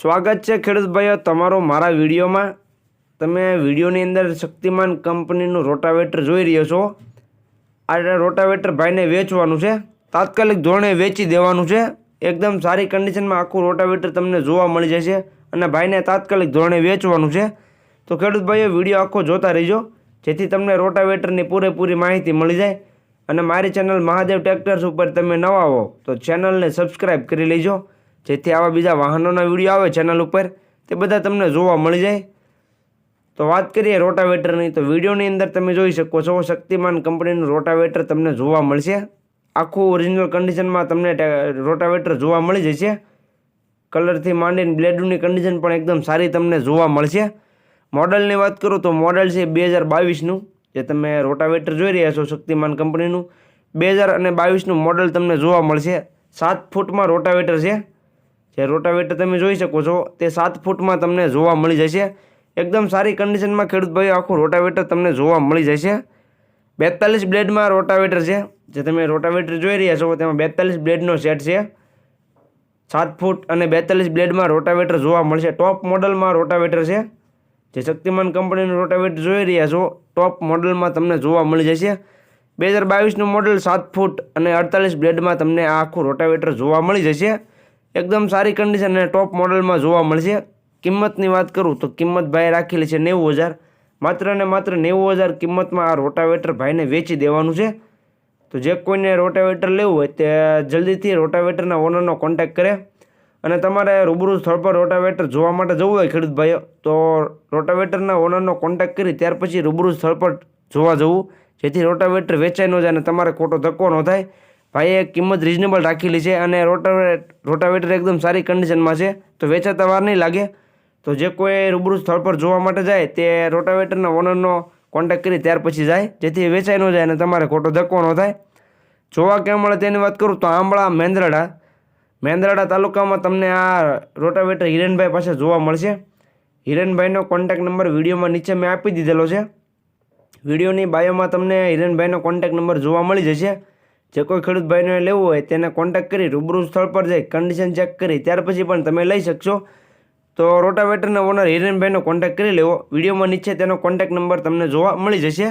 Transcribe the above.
સ્વાગત છે ખેડૂત ભાઈઓ તમારો મારા વિડીયોમાં. તમે વિડીયોની અંદર શક્તિમાન કંપનીનું રોટાવેટર જોઈ રહ્યો છો. આ રોટાવેટર ભાઈને વેચવાનું છે. તાત્કાલિક ધોરણે વેચી દેવાનું છે. એકદમ સારી કન્ડિશનમાં આખું રોટાવેટર તમને જોવા મળી જશે અને ભાઈને તાત્કાલિક ધોરણે વેચવાનું છે. તો ખેડૂત ભાઈઓ વીડિયો આખો જોતા રહીજો. જેથી તમને રોટાવેટરની પૂરેપૂરી માહિતી મળી જાય અને મારી ચેનલ મહાદેવ ટ્રેક્ટર્સ ઉપર તમે નવા હો તો ચેનલને સબસ્ક્રાઈબ કરી લેજો. જેથી આવા બીજા વાહનોના વીડિયો આવે ચેનલ ઉપર, તે બધા તમને જોવા મળી જાય. તો વાત કરીએ રોટાવેટરની, તો વિડીયોની અંદર તમે જોઈ શકો છો, શક્તિમાન કંપનીનું રોટાવેટર તમને જોવા મળશે. આખું ઓરિજિનલ કન્ડિશનમાં તમને રોટાવેટર જોવા મળી જશે. કલરથી માંડીને બ્લેડની કન્ડિશન પણ એકદમ સારી તમને જોવા મળશે. મોડલની વાત કરું તો મોડલ છે બે હજાર બાવીસનું, જે તમે રોટાવેટર જોઈ રહ્યા છો શક્તિમાન કંપનીનું. બે હજાર અને બાવીસનું મોડલ તમને જોવા મળશે. સાત ફૂટમાં રોટાવેટર છે. જે રોટાવેટર તમે જોઈ શકો છો, તે સાત ફૂટમાં તમને જોવા મળી જશે. એકદમ સારી કન્ડિશનમાં ખેડૂત ભાઈ આખું રોટાવેટર તમને જોવા મળી જશે. બેતાલીસ બ્લેડમાં રોટાવેટર છે. જે તમે રોટાવેટર જોઈ રહ્યા છો, તેમાં બેતાલીસ બ્લેડનો સેટ છે. સાત ફૂટ અને બેતાલીસ બ્લેડમાં રોટાવેટર જોવા મળશે. ટોપ મોડલમાં રોટાવેટર છે. જે શક્તિમાન કંપનીનું રોટાવેટર જોઈ રહ્યા છો, ટોપ મોડલમાં તમને જોવા મળી જશે. બે હજાર બાવીસનું મોડલ સાત ફૂટ અને અડતાલીસ બ્લેડમાં તમને આખું રોટાવેટર જોવા મળી જશે. એકદમ સારી કન્ડિશન અને ટોપ મોડલમાં જોવા મળશે. કિંમતની વાત કરું તો કિંમત ભાઈ રાખેલી છે નેવું હજાર. માત્ર ને માત્ર નેવું હજાર કિંમતમાં આ રોટાવેટર ભાઈને વેચી દેવાનું છે. તો જે કોઈને રોટાવેટર લેવું હોય તે જલ્દીથી રોટાવેટરના ઓનરનો કોન્ટેક્ટ કરે. અને તમારે રૂબરૂ સ્થળ પર રોટાવેટર જોવા માટે જવું હોય ખેડૂત ભાઈઓ, તો રોટાવેટરના ઓનરનો કોન્ટેક્ટ કરી ત્યાર પછી રૂબરૂ સ્થળ પર જોવા જવું. જેથી રોટાવેટર વેચાઈ ન જાય અને તમારે ખોટો ધક્કો ન થાય. ભાઈએ કિંમત રિઝનેબલ રાખેલી છે અને રોટાવેટ રોટાવેટર એકદમ સારી કન્ડિશનમાં છે. તો વેચાતા વાર નહીં લાગે. તો જે કોઈ રૂબરૂ સ્થળ પર જોવા માટે જાય, તે રોટાવેટરના ઓનરનો કોન્ટેક્ટ કરી ત્યાર પછી જાય. જેથી વેચાઈ ન જાય અને તમારે ખોટો ધક્કો ન થાય. જોવા ક્યાં મળે તેની વાત કરું તો આંબળા મેંદરડા. મેંદરડા તાલુકામાં તમને આ રોટાવેટર હિરેનભાઈ પાસે જોવા મળશે. હિરેનભાઈનો કોન્ટેક્ટ નંબર વિડીયોમાં નીચે મેં આપી દીધેલો છે. વિડીયોની બાયોમાં તમને હિરેનભાઈનો કોન્ટેક્ટ નંબર જોવા મળી જશે. જે કોઈ ખેડૂત ભાઈને લેવું હોય તેને કોન્ટેક્ટ કરી રૂબરૂ સ્થળ પર જઈ કન્ડિશન ચેક કરી, ત્યાર પછી પણ તમે લઈ શકશો. તો રોટાવેટરના ઓનર હિરેનભાઈનો કોન્ટેક્ટ કરી લેવો. વિડીયોમાં નીચે તેનો કોન્ટેક્ટ નંબર તમને જોવા મળી જશે.